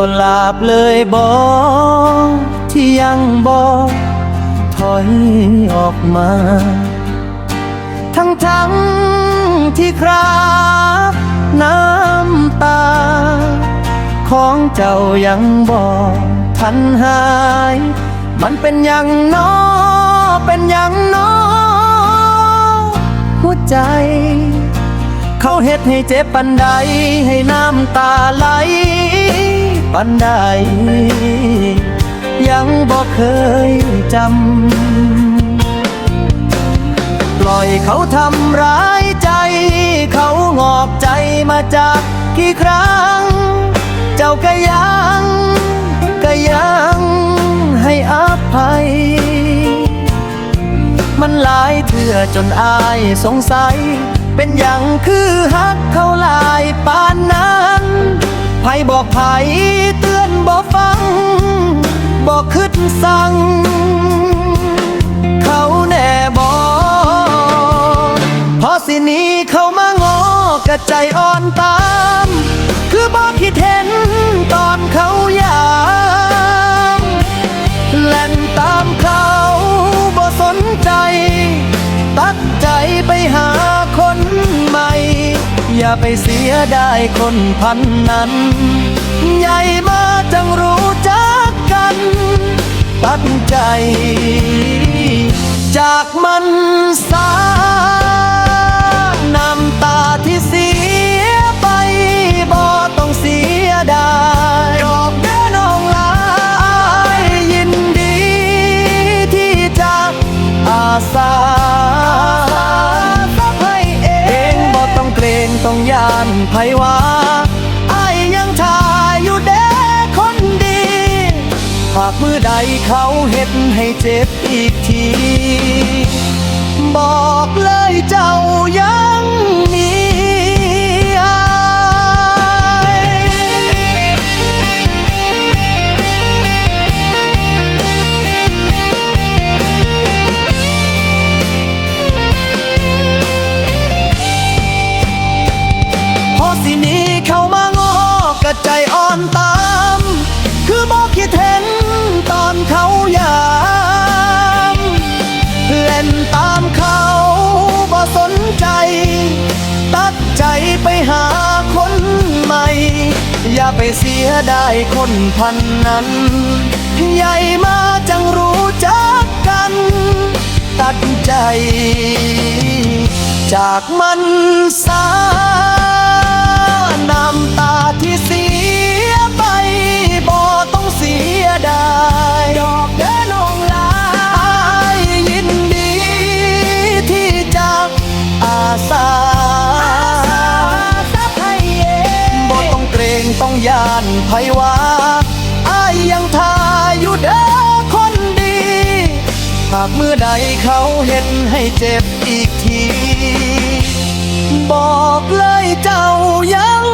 บ่ลาบเลยบ่ที่ยังบ่ถอยออกมา ทั้งทั้งที่ครับน้ำตา ของเจ้ายังบอกทันหาย มันเป็นอย่างน้อเป็นอย่างน้อหัวใจ เขาเฮ็ดให้เจ็บปันใดให้น้ำตาไหล ปันใดยังบอกเคยจำ ปล่อยเขาทำร้ายใจ เขางอกใจมาจากกี่ครั้ง เจ้าก็ยังก็ยังให้อภัย มันหลายเถื่อจนอายสงสัย เป็นอย่างคือฮักเขาลายปานนั้น ไผบอกไผเตือนบอกฟัง บอกคืดสั่ง เขาแน่บอกพอสินี้เขามางอกระใจอ่อนตาม คือบอกคิดเห็นตอนเขา อย่าไปเสียดายคนพันนั้น ใหญ่มาจังรู้จักกัน ตัดใจ จากมันสาานไผว่าไอ้ยังทายอยู่เด้คนดี หากมือใดเขาเห็นให้เจ็บอีกที บอกเลยเจ้ายัง เสียดายคนพันนั้นใหญ่มาจังรู้จักกัน ตัดใจ จากมันสา ต้องยานไผวาอายยังทาอยู่เด้อคนดี หากเมื่อใดเขาเห็นให้เจ็บอีกที บอกเลยเจ้ายัง